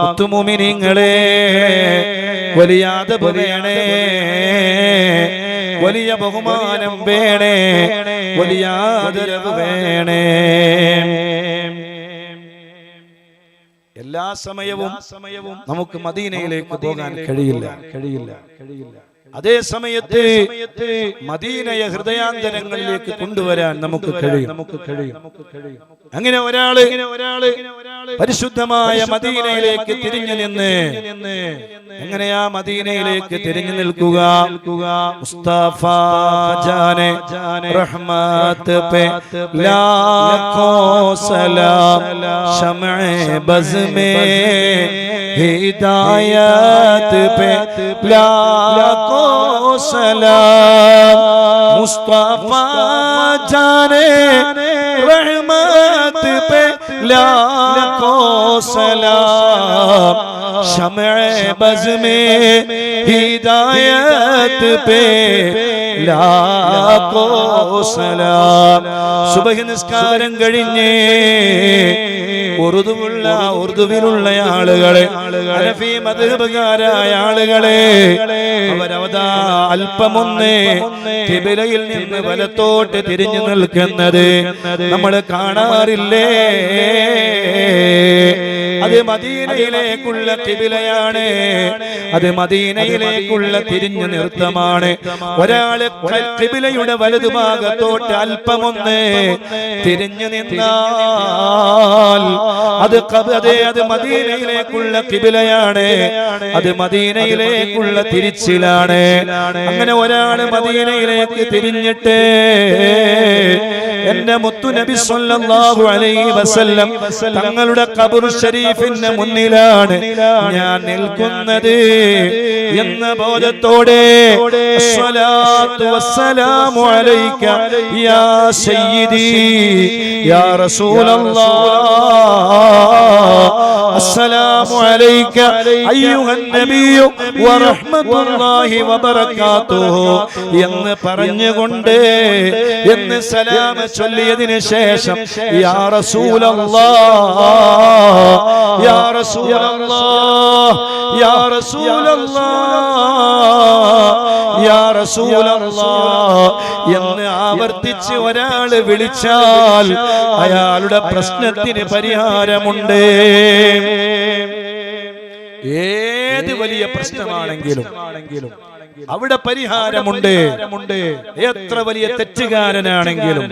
മുത്തുമുമിനിങ്ങളെ വലിയ പറയണേ വലിയ ബഹുമാനം വേണേ വലിയ ആദരവ് വേണേ. എല്ലാ സമയവും സമയവും നമുക്ക് മദീനയിലേക്ക് പോകാൻ കഴിയില്ല കഴിയില്ല. കഴിയില്ല. അതേ സമയത്ത് മദീനയ ഹൃദയാന്തരങ്ങളിലേക്ക് കൊണ്ടുവരാൻ നമുക്ക് കഴിയും. നമുക്ക് കഴിയും. അങ്ങനെ ഒരാൾ ഒരാൾ പരിശുദ്ധമായ മദീനയിലേക്ക് തിരിഞ്ഞു നിന്ന് എങ്ങനെയാ മദീനയിലേക്ക് തിരിഞ്ഞു നിൽക്കുക? മുസ്തഫ ജാനെ റഹ്മത്ത് പേ ലാഖോ സലാം ഹിദായത്ത് സലാം മുസ്തഫ ജാനേ रहमत पे लाखो सलाम शमे बज में हिदायत पे സുബഹി നിസ്കാരം കഴിഞ്ഞേ. ഉറുദുവുള്ള ഉറുദുവിലുള്ള ആളുകളെ അരഫി മധുപകാരായ ആളുകളെ അവരവതാ അല്പമൊന്ന് കിബിലയിൽ നിന്ന് വലത്തോട്ട് തിരിഞ്ഞു നിൽക്കുന്നത് നമ്മൾ കാണാറില്ലേ? മദീനയിലേക്കുള്ള കിബിലയാണ്. അത് മദീനയിലേക്കുള്ള തിരിഞ്ഞു നൃത്തമാണ്. ഒരാൾ കിബിലയുടെ വലതുഭാഗത്തോട്ട് അല്പമൊന്ന് തിരിഞ്ഞു നിന്നാൽ അത് അത് മദീനയിലേക്കുള്ള കിബിലയാണ്. അത് മദീനയിലേക്കുള്ള തിരിച്ചിലാണ്. അങ്ങനെ ഒരാൾ മദീനയിലേക്ക് തിരിഞ്ഞിട്ട് എന്റെ മുത്തു നബി സല്ലല്ലാഹു അലൈഹി വസല്ലം തങ്ങളുടെ ഖബർ ഷരീഫിന്റെ മുന്നിലാണ് ഞാൻ നിൽക്കുന്നത് എന്ന ബോധത്തോടെ അസ്സലാത്തു വസ്സലാമു അലൈക യാ സയ്യിദി യാ റസൂലല്ലാഹ് അസ്സലാമു അലൈക അയ്യുഹൻ നബിയു വറഹ്മത്തുള്ളാഹി വബറകാതുഹു എന്ന് പറഞ്ഞുകൊണ്ട് എന്ന് സലാം ചൊല്ലിയതിന് ശേഷം യാ റസൂലല്ലാഹ് യാ റസൂലല്ലാഹ് യാ റസൂലല്ലാഹ് യാ റസൂലല്ലാഹ് എന്ന് ആവർത്തിച്ച് ഒരാൾ വിളിച്ചാൽ അയാളുടെ പ്രശ്നത്തിന് പരിഹാരമുണ്ട്. ഏത് വലിയ പ്രശ്നമാണെങ്കിലും അവിടെ പരിഹാരമുണ്ട്. എത്ര വലിയ തെറ്റുകാരനാണെങ്കിലും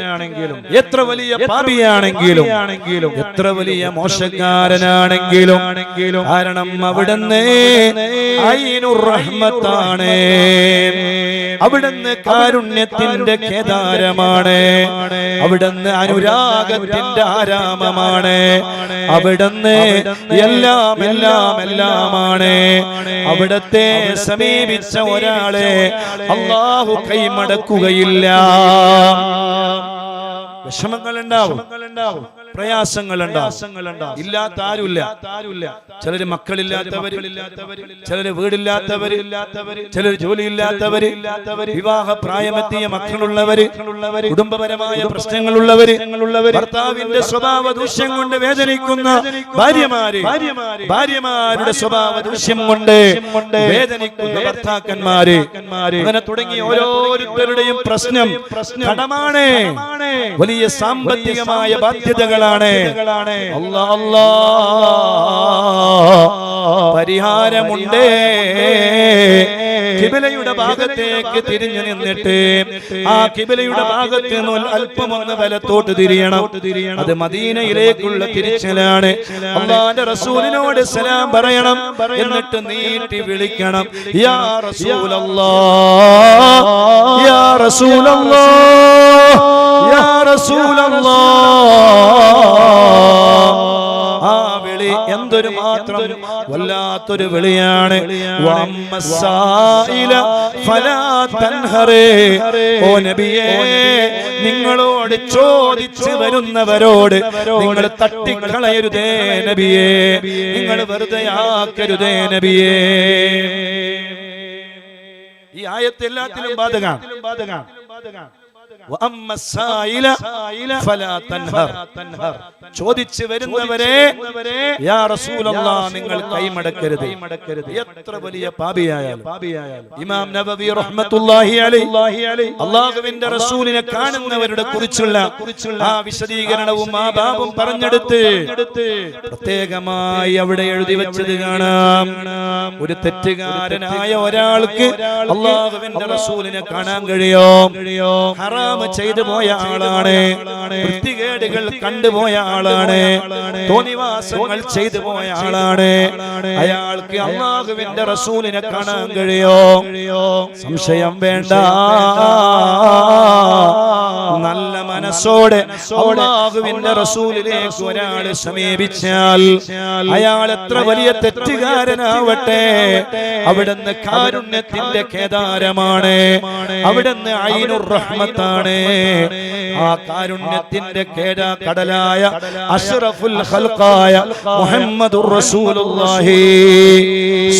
എത്ര വലിയ പാപിയാണെങ്കിലും എത്ര വലിയ മോശക്കാരനാണെങ്കിലും കാരണം അവിടുന്ന് ഐനുർ റഹ്മത്താണ് അവിടുന്ന് കാരുണ്യത്തിന്റെ കേദാരമാണ്. അവിടുന്ന് അനുരാഗത്തിന്റെ ആരാമമാണ്. അവിടുന്ന് എല്ലാം എല്ലാം എല്ലാമാണ്. അവിടത്തെ സമീപിച്ച ഒരാളെ അള്ളാഹു കൈമടക്കുകയില്ല. വിഷമങ്ങൾ ഉണ്ടാവും പ്രയാസങ്ങൾ ഉണ്ടാവും ഇല്ലാത്ത ആരുമില്ല ചിലര് മക്കളില്ലാത്തവര് ചിലര് വീടില്ലാത്തവര് ചിലര് ജോലിയില്ലാത്തവര് വിവാഹ പ്രായമെത്തിയ മക്കളുള്ളവര് കുടുംബപരമായ പ്രശ്നങ്ങളുള്ളവര് ഭർത്താവിന്റെ സ്വഭാവ ദൂഷ്യം കൊണ്ട് വേദനിക്കുന്ന ഭാര്യമാര് ഭാര്യമാരുടെ സ്വഭാവ ദൂഷ്യം കൊണ്ട് വേദനിക്കുന്ന ഭർത്താക്കന്മാര്. അങ്ങനെ തുടങ്ങി ഓരോരുത്തരുടെയും പ്രശ്നം കടമാണ് വലിയ സാമ്പത്തികമായ ബാധ്യതകളാണ് പരിഹാരമുണ്ട്. ഭാഗത്തേക്ക് തിരിഞ്ഞു നിന്നിട്ട് ആ കിബിലയുടെ ഭാഗത്ത് നിന്ന് അല്പമൊന്ന് വലത്തോട്ട് തിരിയണം. അത് മദീനയിലേക്കുള്ള തിരിച്ചലാണ്. അള്ളാന്റെ റസൂലിനോട് സലാം പറയണം. എന്നിട്ട് നീട്ടി വിളിക്കണം. യാ റസൂലല്ലാ. യാ റസൂലല്ലാ. യാ റസൂലല്ലാ. ആ എന്തൊരു മാത്രം വല്ലാത്തൊരു വിളിയാണ്. ഓ നബിയേ നിങ്ങളോട് ചോദിച്ചു വരുന്നവരോട് നിങ്ങൾ തട്ടിക്കളയരുതേ നബിയേ. നിങ്ങൾ വെറുതെ ആക്കരുതേ നബിയേ. ഈ ആയത്തെല്ലാത്തിലും ബാധകാണ് ബാധകാണ് ബാധകാണ് ചോദിച്ചു വരുന്നവരെ നിങ്ങൾ കൈമടക്കരുത്. എത്ര വലിയ പാപിയായാലും. ഇമാം നബവി അലൈഹി അള്ളാഹുവിന്റെ റസൂലിനെ കാണുന്നവരുടെ കുറിച്ചുള്ള ആ വിശദീകരണവും ആ പാപം പറഞ്ഞെടുത്ത് പ്രത്യേകമായി അവിടെ എഴുതി വെച്ചത് കാണാം. ഒരു തെറ്റുകാരനായ ഒരാൾക്ക് അള്ളാഹുവിന്റെ റസൂലിനെ കാണാൻ കഴിയോ? ഹറാമ് ചെയ്തു പോയ ആളാണ്. വൃത്തികേടുകൾ കണ്ടുപോയ ആളാണ്. തോന്നിവാസങ്ങൾ ചെയ്തു പോയ ആളാണ്. അയാൾക്ക് അള്ളാഹുവിന്റെ റസൂലിനെ കാണാൻ കഴിയോ? സംശയം വേണ്ട. നല്ല മനസ്സോടെ അള്ളാഹുവിന്റെ റസൂലിലേക്ക് ഒരാൾ സമീപിച്ചാൽ അയാൾ എത്ര വലിയ തെറ്റുകാരനാവട്ടെ? അവിടുന്ന് കാരുണ്യത്തിന്റെ കേദാരമാണ് അവിടുന്ന് ഐനുർ റഹ്മത്താണ്. ആ കാരുണ്യത്തിന്റെ കേര കടലായ അഷ്റഫുൽ ഖൽഖായ മുഹമ്മദുർ റസൂലുള്ളാഹി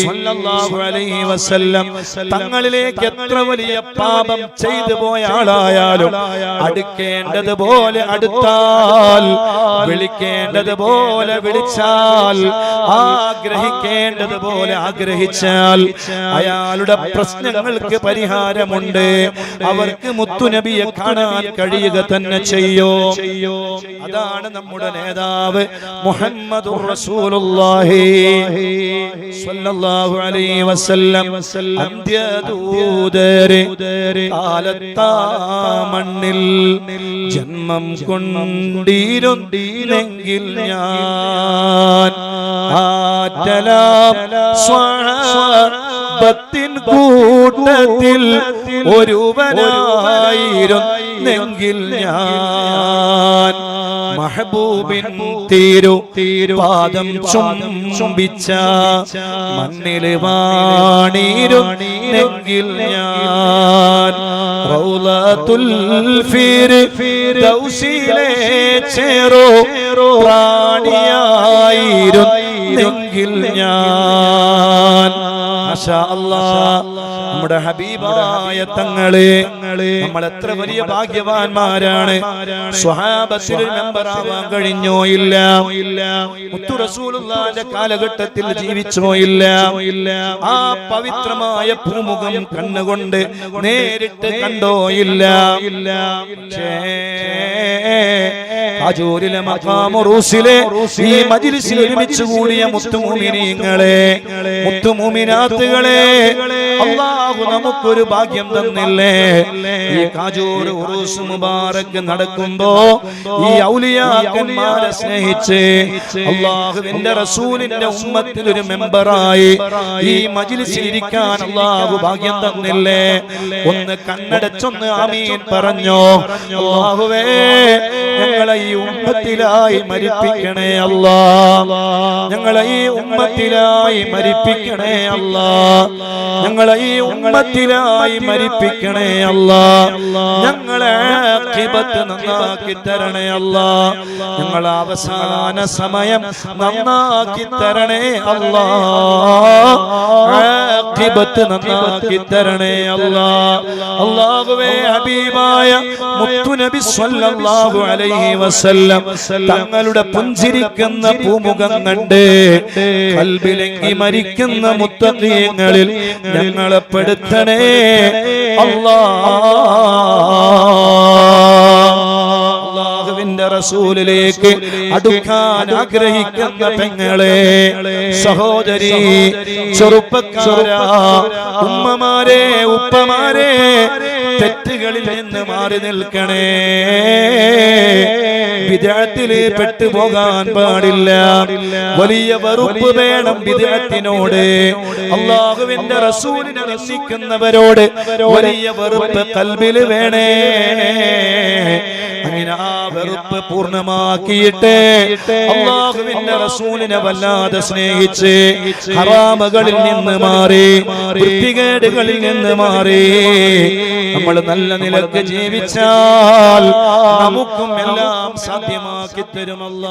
സ്വല്ലല്ലാഹു അലൈഹി വസല്ലം. തങ്ങളിലേക്ക് എത്ര വലിയ പാപം ചെയ്തു പോയ ആളായാലും അടുക്കേണ്ടതുപോലെ അടുത്താൽ വിളിക്കേണ്ടതുപോലെ വിളിച്ചാൽ ആഗ്രഹിക്കേണ്ടതുപോലെ ആഗ്രഹിച്ചാൽ അയാളുടെ പ്രശ്നങ്ങൾക്ക് പരിഹാരമുണ്ട്. അവർക്ക് മുത്തുനബിയെ കാണാൻ കഴിയുക തന്നെ ചെയ്യോ. അതാണ് നമ്മുടെ നേതാവ് മുഹമ്മദ് മണ്ണിൽ ജന്മം കൊണ്ടിരുന്നെങ്കിൽ ഞാൻ ആറ്റലാം സ്വഹാബത്തിൻ കൂട്ടത്തിൽ ഒരുവനായിരുന്നെങ്കിൽ ഞാൻ മഹബൂബിൻ തീരു തീരു പാദം ചുംബിച്ച മണ്ണിൽ വാണിരുന്നെങ്കിൽ ഞാൻ റൗലത്തുൽ ഫിർദൗസിലെ ചേറോ പ്രാണിയായിരുന്നെങ്കിൽ ഞാൻ നമ്മുടെ ഹബീബായ തങ്ങളെ നമ്മൾ എത്ര വലിയ ഭാഗ്യവാന്മാരാണ്. സ്വഹാബത്തിൽ മെമ്പർ ആവാൻ കഴിഞ്ഞോ ഇല്ല. മുത്തു റസൂലുള്ളാന്റെ കാലഘട്ടത്തിൽ ജീവിച്ചോ ഇല്ല. ആ പവിത്രമായ ഭൂമുഖം കണ്ണുകൊണ്ട് നേരിട്ട് കണ്ടോ ഇല്ല. പക്ഷേ അജൂരിലെ മക്കാമുറൂസിലെ ഈ മജിലിസിൽ ഒരുമിച്ച് കൂടിയ മുത്തുമൂമിനീങ്ങളെ മുത്തുമൂമിനാത്തുകളെ അള്ളാഹു നമുക്കൊരു ഭാഗ്യം തന്നില്ലേ? ഈ കാജൂർ ഉറൂസ് മുബാറക് നടക്കുമ്പോ ഈ ഔലിയാക്കന്മാരെ സ്നേഹിച്ച് അള്ളാഹുവിന്റെ റസൂലിന്റെ ഉമ്മത്തിൽ ഒരു മെമ്പറായി ഈ മജിലിസിൽ ഇരിക്കാൻ അള്ളാഹു ഭാഗ്യം തന്നില്ലേ? ഒന്ന് കണ്ണടച്ചൊന്ന് ആമീൻ പറഞ്ഞോ. അള്ളാഹുവേ ഞങ്ങളെ ഈ ഉമ്മത്തിലായി മരിപ്പിക്കണേ അല്ലാ. ഞങ്ങളെ ഈ ഉമ്മത്തിലായി മരിപ്പിക്കണേ അല്ലാ. ഞങ്ങളെ ഈ ഉമ്മത്തിലായി മരിപ്പിക്കണേ അല്ലാ. ഞങ്ങളെ ആഖിബത്ത് നന്നാക്കി തരണേ അല്ലാ. ഞങ്ങളെ അവസാന സമയം നന്നാക്കി തരണേ അല്ലാ. ആഖിബത്ത് നന്നാക്കി തരണേ അല്ലാ അല്ലാഹുവേ ഹബീബായ മുത്തു നബി സ്വല്ലല്ലാഹു അലൈഹി വസല്ലം തങ്ങളുടെ പുഞ്ചിരിക്കുന്ന പൂമുഖം കണ്ട് കൽബിലെങ്കി മരിക്കുന്ന മുത്തഖീങ്ങളിൽ ഞങ്ങളെ പെടുത്തണേ. അല്ലാ റസൂലിലേക്ക് അടുക്കാൻ ആഗ്രഹിക്കുന്ന പെങ്ങളെ സഹോദരി ചെറുപ്പക്കാര ഉമ്മമാരെ ഉപ്പമാരെ തെറ്റുകളിൽ നിന്ന് മാറി നിൽക്കണേ. വിദേഹത്തിൽ പെട്ടുപോകാൻ പാടില്ല. വലിയ വെറുപ്പ് വേണം വിദേഹത്തിനോട് അള്ളാഹുവിന്റെ റസൂലിനെ രസിക്കുന്നവരോട് വലിയ വെറുപ്പ് കൽബിൽ വേണേ. വെറുപ്പ് പൂർണമാക്കിയിട്ട് അള്ളാഹുവിന്റെ റസൂലിനെ വല്ലാതെ സ്നേഹിച്ച് ഹറാമകളിൽ നിന്ന് മാറി വൃത്തികേടുകളിൽ നിന്ന് മാറി നമ്മൾ നല്ല നിലയ്ക്ക് ജീവിച്ചാൽ നമുക്കും എല്ലാം സാധ്യമാക്കി തരുമല്ല